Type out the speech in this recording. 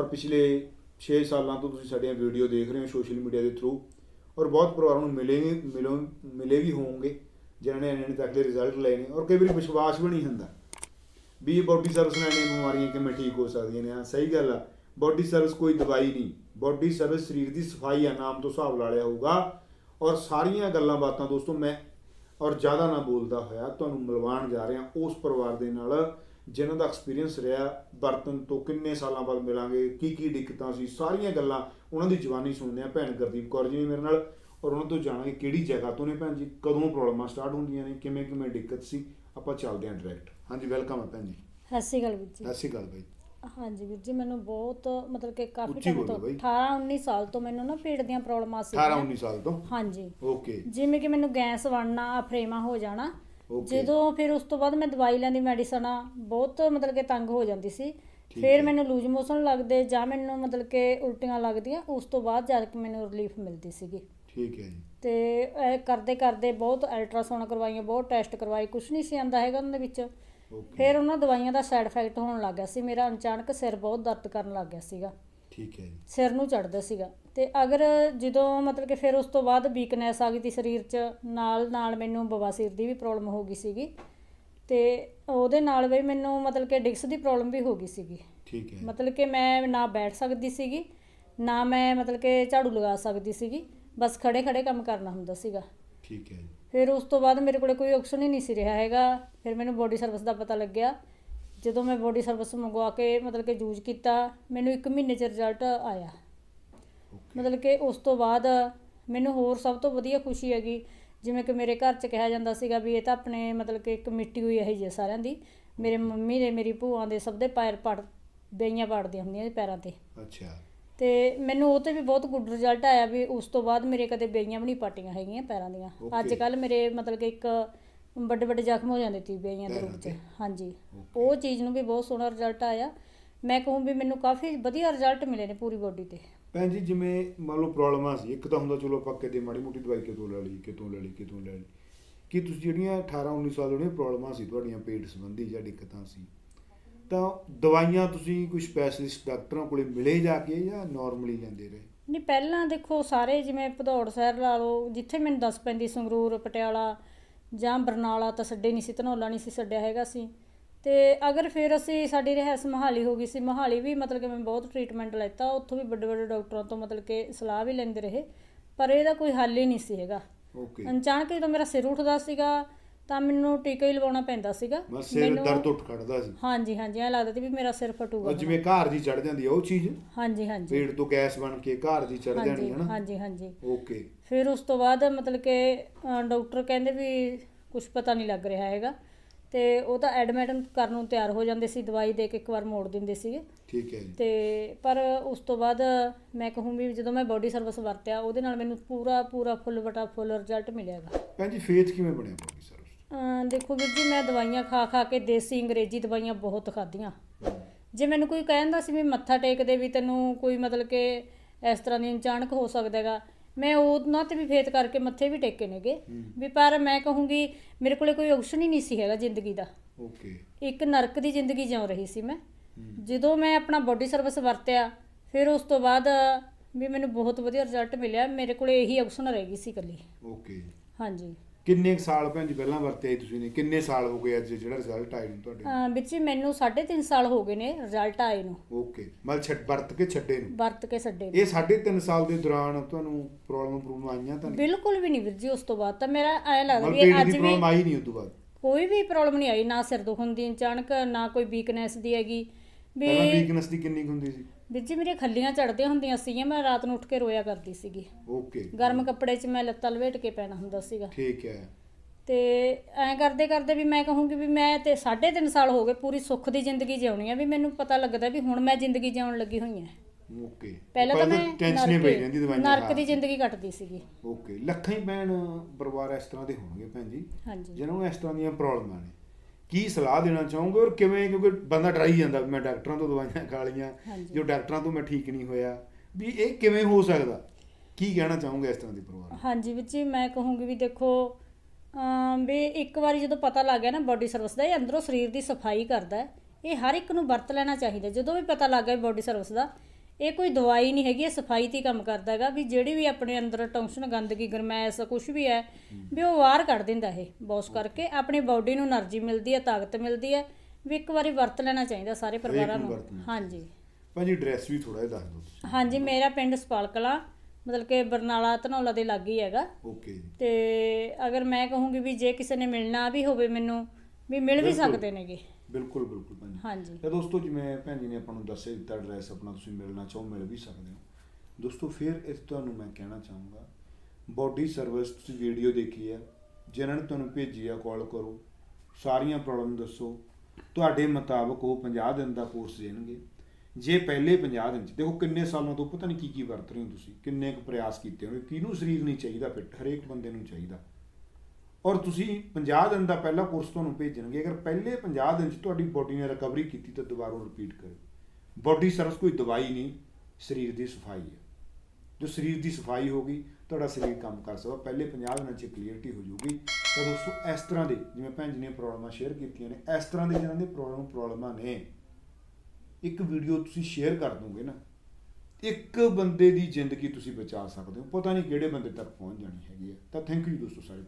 ਔਰ ਪਿਛਲੇ 6 ਸਾਲਾਂ ਤੋਂ ਤੁਸੀਂ ਸਾਡੀਆਂ ਵੀਡੀਓ ਦੇਖ ਰਹੇ ਹੋ ਸੋਸ਼ਲ ਮੀਡੀਆ ਦੇ ਥਰੂ ਔਰ ਬਹੁਤ ਪਰਿਵਾਰਾਂ ਨੂੰ ਮਿਲੇ ਵੀ ਮਿਲੋ ਮਿਲੇ ਵੀ ਹੋਵੋਗੇ ਜਿਨ੍ਹਾਂ ਨੇ ਇੰਨੇ ਤੱਕ ਦੇ ਰਿਜ਼ਲਟ ਲਏ ਨੇ ਔਰ ਕਈ ਵਾਰੀ ਵਿਸ਼ਵਾਸ ਵੀ ਨਹੀਂ ਹੁੰਦਾ। ਵੀ ਇਹ ਬੋਡੀ ਸਰਵਿਸ ਨਾਲ ਇੰਨੀਆਂ ਬਿਮਾਰੀਆਂ ਕਿਵੇਂ ਠੀਕ ਹੋ ਸਕਦੀਆਂ ਨੇ? ਹਾਂ, ਸਹੀ ਗੱਲ ਆ। ਬੋਡੀ ਸਰਵਿਸ ਕੋਈ ਦਵਾਈ ਨਹੀਂ। ਬੋਡੀ ਸਰਵਿਸ ਸਰੀਰ ਦੀ ਸਫ਼ਾਈ ਆ, ਨਾਮ ਤੋਂ ਹਿਸਾਬ ਲਾ ਲਿਆ ਹੋਊਗਾ। ਔਰ ਸਾਰੀਆਂ ਗੱਲਾਂ ਬਾਤਾਂ ਦੋਸਤੋ ਮੈਂ ਔਰ ਜ਼ਿਆਦਾ ਨਾ ਬੋਲਦਾ ਹੋਇਆ, ਤੁਹਾਨੂੰ ਮਿਲਵਾਉਣ ਜਾ ਰਿਹਾ ਉਸ ਪਰਿਵਾਰ ਦੇ ਨਾਲ ਜਿਨ੍ਹਾਂ ਦਾ ਐਕਸਪੀਰੀਅੰਸ ਰਿਹਾ ਵਰਤਨ ਤੋਂ ਕਿੰਨੇ ਸਾਲਾਂ ਬਾਅਦ ਮਿਲਾਂਗੇ ਕੀ ਕੀ ਦਿੱਕਤਾਂ ਸੀ ਸਾਰੀਆਂ ਗੱਲਾਂ ਉਹਨਾਂ ਦੀ ਜ਼ੁਬਾਨੀ ਸੁਣਦੇ ਆ ਭੈਣ ਗੁਰਦੀਪ ਕੌਰ ਜੀ ਨੇ ਮੇਰੇ ਨਾਲ ਔਰ ਉਹਨਾਂ ਤੋਂ ਜਾਣਾਂਗੇ ਕਿਹੜੀ ਜਗ੍ਹਾ ਤੋਂ ਨੇ ਭੈਣ ਜੀ ਕਦੋਂ ਪ੍ਰੋਬਲਮਾਂ ਸਟਾਰਟ ਹੁੰਦੀਆਂ ਨੇ ਕਿਵੇਂ ਕਿਵੇਂ ਦਿੱਕਤ ਸੀ ਆਪਾਂ ਚੱਲਦੇ ਹਾਂ ਡਾਇਰੈਕਟ ਹਾਂਜੀ ਵੈਲਕਮ ਹੈ ਭੈਣ ਜੀ। ਸਤਿ ਸ਼੍ਰੀ ਅਕਾਲ ਵੀਰ ਜੀ। ਸਤਿ ਸ਼੍ਰੀ ਅਕਾਲ ਬਾਈ। ਹਾਂਜੀ ਵੀਰ ਜੀ ਮੈਨੂੰ ਬਹੁਤ ਮਤਲਬ ਕਿ ਕਾਫੀ ਟਾਈਮ ਤੋਂ ਬਾਈ। 18 19 ਸਾਲ ਤੋਂ ਮੈਨੂੰ ਨਾ ਪੇਟ ਦੀਆਂ ਪ੍ਰੋਬਲਮਾਂ ਸੀ 18 19 ਸਾਲ ਤੋਂ? ਹਾਂਜੀ। ਓਕੇ ਜਿਵੇਂ ਕਿ ਮੈਨੂੰ ਗੈਸ ਬਣਨਾ ਅਫਰੇਮਾ ਹੋ ਜਾਣਾ ਓਕੇ ਜਦੋਂ ਫਿਰ ਉਸ ਤੋਂ ਬਾਅਦ ਮੈਂ ਦਵਾਈ ਲੈਂਦੀ ਮੈਡੀਸਨ ਬਹੁਤ ਮਤਲਬ ਕਿ ਤੰਗ ਹੋ ਜਾਂਦੀ ਸੀ। ਠੀਕ ਫਿਰ ਹੈ। ਮੈਨੂੰ ਲੂਜ ਮੋਸ਼ਨ ਲੱਗਦੇ ਜਾਂ ਮੈਨੂੰ ਮਤਲਬ ਕਿ ਉਲਟੀਆਂ ਲੱਗਦੀਆਂ ਉਸ ਤੋਂ ਬਾਅਦ ਜਾ ਕੇ ਮੈਨੂੰ ਰਿਲੀਫ ਮਿਲਦੀ ਸੀਗੀ। ਠੀਕ ਹੈ ਜੀ। ਤੇ ਇਹ ਕਰਦੇ ਕਰਦੇ ਬਹੁਤ ਅਲਟਰਾਸਾਊਂਡ ਕਰਵਾਈਆਂ ਬਹੁਤ ਟੈਸਟ ਕਰਵਾਏ ਕੁਝ ਨਹੀਂ ਸੀ ਆਂਦਾ ਹੈਗਾ ਉਹਨਾਂ ਦੇ ਵਿੱਚ। ਓਕੇ ਫਿਰ ਉਹਨਾਂ ਦਵਾਈਆਂ ਦਾ ਸਾਈਡ ਇਫੈਕਟ ਹੋਣ ਲੱਗ ਗਿਆ ਸੀ। ਮੇਰਾ ਅਚਾਨਕ ਸਿਰ ਬਹੁਤ ਦਰਦ ਕਰਨ ਲੱਗ ਗਿਆ ਸੀਗਾ। ਠੀਕ ਹੈ ਜੀ। ਸਿਰ ਨੂੰ ਚੜਦਾ ਸੀਗਾ ਤੇ ਅਗਰ ਜਦੋਂ ਮਤਲਬ ਕਿ ਫਿਰ ਉਸ ਤੋਂ ਬਾਅਦ ਵੀਕਨੈਸ ਆ ਗਈ ਤੀ ਸਰੀਰ 'ਚ ਨਾਲ ਨਾਲ ਮੈਨੂੰ ਬਵਾਸੀਰ ਦੀ ਵੀ ਪ੍ਰੋਬਲਮ ਹੋ ਗਈ ਸੀਗੀ ਤੇ ਉਹਦੇ ਨਾਲ ਵੀ ਮੈਨੂੰ ਮਤਲਬ ਕਿ ਡਿਕਸ ਦੀ ਪ੍ਰੋਬਲਮ ਵੀ ਹੋ ਗਈ ਸੀਗੀ। ਠੀਕ ਹੈ। ਮਤਲਬ ਕਿ ਮੈਂ ਨਾ ਬੈਠ ਸਕਦੀ ਸੀਗੀ ਨਾ ਮੈਂ ਮਤਲਬ ਕਿ ਝਾੜੂ ਲਗਾ ਸਕਦੀ ਸੀਗੀ ਬਸ ਖੜੇ ਖੜੇ ਕੰਮ ਕਰਨਾ ਹੁੰਦਾ ਸੀਗਾ। ਠੀਕ ਹੈ ਫਿਰ ਉਸ ਤੋਂ ਬਾਅਦ ਮੇਰੇ ਕੋਲੇ ਕੋਈ ਆਪਸ਼ਨ ਹੀ ਨਹੀਂ ਸੀ ਰਿਹਾ ਹੈਗਾ ਫਿਰ ਮੈਨੂੰ ਬੋਡੀ ਸਰਵਿਸ ਦਾ ਪਤਾ ਲੱਗਿਆ। ਜਦੋਂ ਮੈਂ ਬੋਡੀ ਸਰਵਿਸ ਮੰਗਵਾ ਕੇ ਮਤਲਬ ਕਿ ਯੂਜ਼ ਕੀਤਾ ਮੈਨੂੰ 1 ਮਹੀਨੇ ਚ ਰਿਜ਼ਲਟ ਆਇਆ। ਮਤਲਬ ਕਿ ਉਸ ਤੋਂ ਬਾਅਦ ਮੈਨੂੰ ਹੋਰ ਸਭ ਤੋਂ ਵਧੀਆ ਖੁਸ਼ੀ ਹੈਗੀ ਜਿਵੇਂ ਕਿ ਮੇਰੇ ਘਰ ਚ ਕਿਹਾ ਜਾਂਦਾ ਸੀਗਾ ਵੀ ਇਹ ਤਾਂ ਆਪਣੇ ਮਤਲਬ ਕਿ ਕਮੇਟੀ ਹੋਈ ਇਹੀ ਜਿਹੀ ਸਾਰਿਆਂ ਦੀ। ਮੇਰੇ ਮੰਮੀ ਦੇ ਮੇਰੀ ਭੂਆ ਦੇ ਸਭ ਦੇ ਪੈਰ ਪੜ ਬੇਈਆਂ ਪੜਦੀਆਂ ਹੁੰਦੀਆਂ ਸੀ ਪੈਰਾਂ ਤੇ। ਅੱਛਾ। ਤੇ ਮੈਨੂੰ ਉਹ ਤੇ ਵੀ ਬਹੁਤ ਗੁੱਡ ਰਿਜ਼ਲਟ ਆਇਆ ਵੀ ਉਸ ਤੋਂ ਬਾਅਦ ਮੇਰੇ ਕਦੇ ਬੇਈਆਂ ਵੀ ਨਹੀਂ ਪਾਟੀਆਂ ਹੈਗੀਆਂ ਪੈਰਾਂ ਦੀਆਂ. ਅੱਜ ਕੱਲ ਮੇਰੇ ਮਤਲਬ ਕਿ ਇੱਕ ਵੱਡੇ ਵੱਡੇ ਜ਼ਖਮ ਹੋ ਜਾਂਦੇ ਸੀ ਬੇਈਆਂ ਦੇ ਰੂਪ ਚ। ਤੇ? ਹਾਂਜੀ. ਉਹ ਚੀਜ਼ ਨੂੰ ਵੀ ਬਹੁਤ ਸੋਹਣਾ ਰਿਜ਼ਲਟ ਆਇਆ। ਮੈਂ ਕਹੂੰ ਵੀ ਮੈਨੂੰ ਕਾਫੀ ਵਧੀਆ ਰਿਜ਼ਲਟ ਮਿਲੇ ਨੇ ਪੂਰੀ ਬੋਡੀ ਤੇ। ਭੈਣ ਜੀ ਜਿਵੇਂ ਮੰਨ ਲਓ ਪ੍ਰੋਬਲਮਾਂ ਸੀ ਇੱਕ ਤਾਂ ਹੁੰਦਾ ਚਲੋ ਆਪਾਂ ਕਿਤੇ ਮਾੜੀ ਮੋਟੀ ਦਵਾਈ ਕਿਤੋਂ ਲੈ ਲਈ ਕਿਤੋਂ ਲੈ ਲਈ ਕਿਤੋਂ ਲੈ ਲਈ। ਕਿ ਤੁਸੀਂ ਜਿਹੜੀਆਂ 18 19 ਸਾਲ ਜਿਹੜੀਆਂ ਪ੍ਰੋਬਲਮਾਂ ਸੀ ਤੁਹਾਡੀਆਂ ਪੇਟ ਸੰਬੰਧੀ ਜਾਂ ਦਿੱਕਤਾਂ ਸੀ ਤਾਂ ਦਵਾਈਆਂ ਤੁਸੀਂ ਕੋਈ ਸਪੈਸ਼ਲਿਸਟ ਡਾਕਟਰਾਂ ਕੋਲੇ ਮਿਲੇ ਜਾ ਕੇ ਜਾਂ ਨਾਰਮਲੀ ਲੈਂਦੇ ਰਹੇ? ਨਹੀਂ ਪਹਿਲਾਂ ਦੇਖੋ ਸਾਰੇ ਜਿਵੇਂ ਭਦੌੜ ਸ਼ਹਿਰ ਲਾ ਲਓ ਜਿੱਥੇ ਮੈਨੂੰ ਦੱਸ ਪੈਂਦੀ ਸੰਗਰੂਰ ਪਟਿਆਲਾ ਜਾਂ ਬਰਨਾਲਾ ਤਾਂ ਛੱਡੇ ਨਹੀਂ ਸੀ ਧਨੌਲਾ ਨਹੀਂ ਸੀ ਛੱਡਿਆ ਹੈਗਾ ਸੀ। ਤੇ ਅਗਰ ਫਿਰ ਅਸੀਂ ਸਾਡੀ ਰਹਿਸ ਮਹਾਲੀ ਹੋ ਗਈ ਸੀ ਮਹਾਲੀ ਵੀ ਮਤਲਬ ਕਿ ਮੈਂ ਬਹੁਤ ਟ੍ਰੀਟਮੈਂਟ ਲੈਤਾ ਉੱਥੋਂ ਵੀ ਵੱਡੇ ਵੱਡੇ ਡਾਕਟਰਾਂ ਤੋਂ ਮਤਲਬ ਕਿ ਸਲਾਹ ਵੀ ਲੈਂਦੇ ਰਹੇ ਪਰ ਇਹਦਾ ਕੋਈ ਹੱਲ ਹੀ ਨਹੀਂ ਸੀ ਹੈਗਾ। ਓਕੇ ਅਚਾਨਕ ਜਦੋਂ ਮੇਰਾ ਸਿਰ ਉੱਠਦਾ ਸੀਗਾ ਤਾਂ ਮੈਨੂੰ ਟੀਕਾ ਹੀ ਲਵਾਉਣਾ ਪੈਂਦਾ ਸੀਗਾ। ਬਸ ਸਿਰ ਦਰਦ ਉੱਠ ਖੜਦਾ ਸੀ। ਹਾਂਜੀ ਹਾਂਜੀ ਐਂ ਲੱਗਦਾ ਸੀ ਵੀ ਮੇਰਾ ਸਿਰ ਫਟੂਗਾ ਜਿਵੇਂ ਘਰ ਦੀ ਚੜ ਜਾਂਦੀ ਆ ਉਹ ਚੀਜ਼। ਹਾਂਜੀ ਹਾਂਜੀ। ਪੇਟ ਤੋਂ ਗੈਸ ਬਣ ਕੇ ਘਰ ਦੀ ਚੜ ਜਾਣੀ ਹੈ ਨਾ। ਹਾਂਜੀ ਹਾਂਜੀ। ਓਕੇ। ਫਿਰ ਉਸ ਤੋਂ ਬਾਅਦ ਮਤਲਬ ਕਿ ਡਾਕਟਰ ਕਹਿੰਦੇ ਵੀ ਕੁਝ ਪਤਾ ਨਹੀਂ ਲੱਗ ਰਿਹਾ ਹੈਗਾ। ਤੇ ਉਹ ਤਾਂ ਐਡਮਿਟ ਕਰਨ ਨੂੰ ਤਿਆਰ ਹੋ ਜਾਂਦੇ ਸੀ ਦਵਾਈ ਦੇ ਕੇ ਇੱਕ ਵਾਰ ਮੋੜ ਦਿੰਦੇ ਸੀਗੇ। ਠੀਕ ਹੈ ਜੀ। ਤੇ ਪਰ ਉਸ ਤੋਂ ਬਾਅਦ ਮੈਂ ਕਹੂੰ ਵੀ ਜਦੋਂ ਮੈਂ ਬੋਡੀ ਸਰਵਿਸ ਵਰਤਿਆ ਉਹਦੇ ਨਾਲ ਮੈਨੂੰ ਪੂਰਾ ਪੂਰਾ ਫੁੱਲ ਬਟਾ ਫੁੱਲ ਰਿਜ਼ਲਟ ਮਿਲਿਆਗਾ ਭੈਣ ਜੀ ਫੇਥ ਕਿਵੇਂ ਬਣਿਆ ਬੋਡੀ ਦੇਖੋ ਵੀਰ ਜੀ ਮੈਂ ਦਵਾਈਆਂ ਖਾ ਖਾ ਕੇ ਦੇਸੀ ਅੰਗਰੇਜ਼ੀ ਦਵਾਈਆਂ ਬਹੁਤ ਖਾਧੀਆਂ। ਜੇ ਮੈਨੂੰ ਕੋਈ ਕਹਿੰਦਾ ਸੀ ਵੀ ਮੱਥਾ ਟੇਕ ਦੇ ਵੀ ਤੈਨੂੰ ਕੋਈ ਮਤਲਬ ਕਿ ਇਸ ਤਰ੍ਹਾਂ ਦੀ ਅਚਾਨਕ ਹੋ ਸਕਦਾ ਹੈਗਾ ਮੈਂ ਉਹਨਾਂ ਤੇ ਵੀ ਫੇਤ ਕਰਕੇ ਮੱਥੇ ਵੀ ਟੇਕੇ ਨੇਗੇ। ਵੀ ਪਰ ਮੈਂ ਕਹੂੰਗੀ ਮੇਰੇ ਕੋਲੇ ਕੋਈ ਆਪਸ਼ਨ ਹੀ ਨਹੀਂ ਸੀ ਹੈਗਾ ਜ਼ਿੰਦਗੀ ਦਾ। ਓਕੇ। ਇੱਕ ਨਰਕ ਦੀ ਜ਼ਿੰਦਗੀ ਜਿਉ ਰਹੀ ਸੀ ਮੈਂ। ਜਦੋਂ ਮੈਂ ਆਪਣਾ ਬੋਡੀ ਸਰਵਿਸ ਵਰਤਿਆ ਫਿਰ ਉਸ ਤੋਂ ਬਾਅਦ ਵੀ ਮੈਨੂੰ ਬਹੁਤ ਵਧੀਆ ਰਿਜ਼ਲਟ ਮਿਲਿਆ। ਮੇਰੇ ਕੋਲੇ ਇਹੀ ਆਪਸ਼ਨ ਰਹਿ ਗਈ ਸੀ ਇਕੱਲੀ। ਓਕੇ। ਹਾਂਜੀ। ਕਿੰਨੇ ਕੁ ਸਾਲ ਭੈਣ ਜੀ ਪਹਿਲਾਂ ਵਰਤਿਆ ਸੀ ਤੁਸੀਂ ਨੇ? ਕਿੰਨੇ ਸਾਲ ਹੋ ਗਏ ਅੱਜ ਜਿਹੜਾ ਰਿਜ਼ਲਟ ਆਇਆ ਨੂੰ ਤੁਹਾਡੇ? ਅਹ ਵਿੱਚ ਹੀ ਮੈਨੂੰ 3.5 ਸਾਲ ਹੋ ਗਏ ਨੇ ਰਿਜ਼ਲਟ ਆਏ ਨੂੰ। ਓਕੇ ਮਤਲਬ ਛੱਡ ਵਰਤ ਕੇ ਛੱਡੇ ਨੂੰ? ਵਰਤ ਕੇ ਛੱਡੇ ਨੂੰ। ਇਹ 3.5 ਸਾਲ ਦੇ ਦੌਰਾਨ ਤੁਹਾਨੂੰ ਪ੍ਰੋਬਲਮ ਪ੍ਰੋਬਲਮ ਆਈਆਂ ਤਾਂ ਨਹੀਂ? ਬਿਲਕੁਲ ਵੀ ਨਹੀਂ ਵੀਰ ਜੀ ਉਸ ਤੋਂ ਬਾਅਦ ਤਾਂ ਮੇਰਾ ਐ ਲੱਗਦਾ ਮਤਲਬ ਵੀ ਪੇਟ ਅੱਜ ਦੀ ਵੀ ਪ੍ਰੋਬਲਮ ਆਈ ਨਹੀਂ ਉਸ ਤੋਂ ਬਾਅਦ? ਕੋਈ ਵੀ ਪ੍ਰੋਬਲਮ ਨਹੀਂ ਆਈ ਨਾ ਸਿਰ ਦੁਖਣ ਦੀ ਅਚਾਨਕ ਨਾ ਕੋਈ ਵੀਕਨੈਸ ਦੀ ਹੈਗੀ। ਵੀ ਪਹਿਲਾਂ ਵੀਕਨੈਸ ਦੀ ਕਿੰਨੀ ਕੁ ਹੁੰਦੀ ਸੀ? ਵੀਰ ਜੀ ਮੇਰੀਆਂ ਖੱਲੀਆਂ ਚੜਦੀਆਂ ਹੁੰਦੀਆਂ ਸੀਗੀਆਂ ਮੈਂ ਰਾਤ ਨੂੰ ਉੱਠ ਕੇ ਰੋਇਆ ਕਰਦੀ ਸੀਗੀ। ਓਕੇ। ਗਰਮ ਕੱਪੜੇ 'ਚ ਮੈਂ ਲੱਤਾਂ ਲਵੇਟ ਕੇ ਪੈਣਾ ਹੁੰਦਾ ਸੀਗਾ। ਠੀਕ ਹੈ। ਤੇ ਐਂ ਕਰਦੇ ਕਰਦੇ ਵੀ ਮੈਂ ਕਹੂੰਗੀ ਵੀ ਮੈਂ ਤੇ 3.5 ਸਾਲ ਹੋ ਗਏ ਪੂਰੀ ਸੁੱਖ ਦੀ ਜ਼ਿੰਦਗੀ ਜਿਉਣੀ ਆ ਵੀ ਮੈਨੂੰ ਪਤਾ ਲੱਗਦਾ ਵੀ ਹੁਣ ਮੈਂ ਜ਼ਿੰਦਗੀ ਜਿਉਣ ਲੱਗੀ ਹੋਈ ਆ। ਓਕੇ। ਪਹਿਲਾਂ ਤਾਂ ਮੈਂ ਟੈਨਸ਼ਨ ਹੀ ਪਈ ਰਹਿੰਦੀ ਦਵਾਈਆਂ ਨਰਕ ਦੀ। ਜ਼ਿੰਦਗੀ ਕੱਟਦੀ ਸੀਗੀ। ਓਕੇ। ਲੱਖਾਂ ਹੀ ਭੈਣ ਪਰਿਵਾਰ ਇਸ ਤਰ੍ਹਾਂ ਦੇ ਹੋਣਗੇ ਭੈਣ ਜੀ। ਹਾਂਜੀ। ਜਿਹਨਾਂ ਨੂੰ ਇਸ ਤਰ੍ਹਾਂ ਦੀਆਂ ਪ੍ਰੋਬਲਮਾਂ ਨੇ। ਕੀ ਸਲਾਹ ਦੇਣਾ ਚਾਹੋਗੇ ਔਰ ਕਿਵੇਂ ਕਿਉਂਕਿ ਬੰਦਾ ਡਰ ਹੀ ਜਾਂਦਾ ਮੈਂ ਡਾਕਟਰਾਂ ਤੋਂ ਦਵਾਈਆਂ ਖਾ ਲਈਆਂ। ਜੋ ਡਾਕਟਰਾਂ ਤੋਂ ਮੈਂ ਠੀਕ ਨਹੀਂ ਹੋਇਆ ਵੀ ਇਹ ਕਿਵੇਂ ਹੋ ਸਕਦਾ ਕੀ ਕਹਿਣਾ ਚਾਹੋਗੇ ਇਸ ਤਰ੍ਹਾਂ ਦੇ ਪਰਿਵਾਰ ਹਾਂਜੀ ਵਿੱਚ ਮੈਂ ਕਹੂੰਗੀ ਵੀ ਦੇਖੋ ਵੀ ਇੱਕ ਵਾਰੀ ਜਦੋਂ ਪਤਾ ਲੱਗ ਗਿਆ ਨਾ ਬੋਡੀ ਸਰਵਿਸ ਦਾ ਇਹ ਅੰਦਰੋਂ ਸਰੀਰ ਦੀ ਸਫ਼ਾਈ ਕਰਦਾ। ਇਹ ਹਰ ਇੱਕ ਨੂੰ ਵਰਤ ਲੈਣਾ ਚਾਹੀਦਾ ਜਦੋਂ ਵੀ ਪਤਾ ਲੱਗ ਗਿਆ ਬੋਡੀ ਸਰਵਿਸ ਦਾ ਇਹ ਕੋਈ ਦਵਾਈ ਨਹੀਂ ਹੈਗੀ ਇਹ ਸਫ਼ਾਈ ਤੇ ਕੰਮ ਕਰਦਾ ਕਰਦਾਗਾ ਵੀ ਜਿਹੜੀ ਵੀ ਆਪਣੇ ਅੰਦਰ ਟੈਂਸ਼ਨ ਗੰਦਗੀ ਗਰਮੈਸ ਕੁਝ ਵੀ ਹੈ ਵੀ ਉਹ ਬਾਹਰ ਕੱਢ ਦਿੰਦਾ ਇਹ ਬੌਸ ਕਰਕੇ ਆਪਣੀ ਬਾਡੀ ਨੂੰ એનર્ਜੀ ਮਿਲਦੀ ਹੈ ਤਾਕਤ ਮਿਲਦੀ ਹੈ ਵੀ ਇੱਕ ਵਾਰੀ ਵਰਤ ਲੈਣਾ ਚਾਹੀਦਾ ਸਾਰੇ ਪਰਿਵਾਰਾਂ ਨੂੰ ਹਾਂਜੀ। ਭਾਜੀ ਡਰੈਸ ਵੀ ਥੋੜਾ ਜਿਹਾ ਦੱਸ ਦਿਓ ਤੁਸੀਂ। ਹਾਂਜੀ ਮੇਰਾ ਪਿੰਡ ਸਪਾਲਕਲਾਂ ਮਤਲਬ ਕਿ ਬਰਨਾਲਾ ਧਨੌਲਾ ਦੇ ਲਾਗੇ ਹੈਗਾ। ਓਕੇ ਜੀ। ਤੇ ਅਗਰ ਮੈਂ ਕਹੂੰਗੀ ਵੀ ਜੇ ਕਿਸੇ ਨੇ ਮਿਲਣਾ ਵੀ ਹੋਵੇ ਮੈਨੂੰ ਵੀ ਮਿਲ ਵੀ ਸਕਦੇ ਨੇਗੇ। ਬਿਲਕੁਲ ਬਿਲਕੁਲ ਭਾਜੀ। ਹਾਂਜੀ। ਤਾਂ ਦੋਸਤੋ ਜਿਵੇਂ ਭੈਣ ਜੀ ਨੇ ਆਪਾਂ ਨੂੰ ਦੱਸਿਆ ਦਿੱਤਾ ਐਡਰੈਸ ਆਪਣਾ ਤੁਸੀਂ ਮਿਲਣਾ ਚਾਹੋ ਮਿਲ ਵੀ ਸਕਦੇ ਹੋ। ਦੋਸਤੋ ਫਿਰ ਇਸ ਤੁਹਾਨੂੰ ਮੈਂ ਕਹਿਣਾ ਚਾਹੂੰਗਾ ਬੋਡੀ ਸਰਵਿਸ ਤੁਸੀਂ ਵੀਡੀਓ ਦੇਖੀ ਹੈ ਜਿਨ੍ਹਾਂ ਨੇ ਤੁਹਾਨੂੰ ਭੇਜੀ ਆ ਕਾਲ ਕਰੋ ਸਾਰੀਆਂ ਪ੍ਰੋਬਲਮ ਦੱਸੋ। ਤੁਹਾਡੇ ਮੁਤਾਬਕ ਉਹ 50 ਦਿਨ ਦਾ ਕੋਰਸ ਦੇਣਗੇ। ਜੇ ਪਹਿਲੇ 50 ਦਿਨ ਚ ਦੇਖੋ ਕਿੰਨੇ ਸਾਲਾਂ ਤੋਂ ਪਤਾ ਨਹੀਂ ਕੀ ਕੀ ਵਰਤ ਰਹੇ ਹੋ ਤੁਸੀਂ ਕਿੰਨੇ ਕੁ ਪ੍ਰਯਾਸ ਕੀਤੇ ਹੋਣਗੇ ਕਿਹਨੂੰ ਸਰੀਰ ਨਹੀਂ ਚਾਹੀਦਾ ਫਿੱਟ ਹਰੇਕ ਬੰਦੇ ਨੂੰ ਚਾਹੀਦਾ। ਔਰ ਤੁਸੀਂ 50 ਦਿਨ ਦਾ ਪਹਿਲਾ ਕੋਰਸ ਤੁਹਾਨੂੰ ਭੇਜਣਗੇ। ਅਗਰ ਪਹਿਲੇ 50 ਦਿਨ 'ਚ ਤੁਹਾਡੀ ਬੋਡੀ ਨੇ ਰਿਕਵਰੀ ਕੀਤੀ ਤਾਂ ਦੁਬਾਰਾ ਰਿਪੀਟ ਕਰੋ ਬੋਡੀ ਸਰਵਿਸ ਕੋਈ ਦਵਾਈ ਨਹੀਂ, ਸਰੀਰ ਦੀ ਸਫ਼ਾਈ ਹੈ। ਜੋ ਸਰੀਰ ਦੀ ਸਫ਼ਾਈ ਹੋ ਗਈ, ਤੁਹਾਡਾ ਸਰੀਰ ਕੰਮ ਕਰ ਸਕਦਾ। ਪਹਿਲੇ 50 ਦਿਨਾਂ 'ਚ ਕਲੀਅਰਟੀ ਹੋ ਜਾਊਗੀ। ਤਾਂ ਦੋਸਤੋ, ਇਸ ਤਰ੍ਹਾਂ ਦੇ, ਜਿਵੇਂ ਭੈਣ ਜੀ ਨੇ ਪ੍ਰੋਬਲਮਾਂ ਸ਼ੇਅਰ ਕੀਤੀਆਂ ਨੇ, ਇਸ ਤਰ੍ਹਾਂ ਦੇ ਜਿਹਨਾਂ ਦੇ ਪ੍ਰੋਬਲਮ ਪ੍ਰੋਬਲਮਾਂ ਨੇ, ਇੱਕ ਵੀਡੀਓ ਤੁਸੀਂ ਸ਼ੇਅਰ ਕਰ ਦੋਗੇ ਨਾ, ਇੱਕ ਬੰਦੇ ਦੀ ਜ਼ਿੰਦਗੀ ਤੁਸੀਂ ਬਚਾ ਸਕਦੇ ਹੋ। ਪਤਾ ਨਹੀਂ ਕਿਹੜੇ ਬੰਦੇ ਤੱਕ ਪਹੁੰਚ ਜਾਣੀ ਹੈਗੀ ਹੈ। ਤਾਂ ਥੈਂਕ ਯੂ ਦੋਸਤੋ ਸਾਰੇ।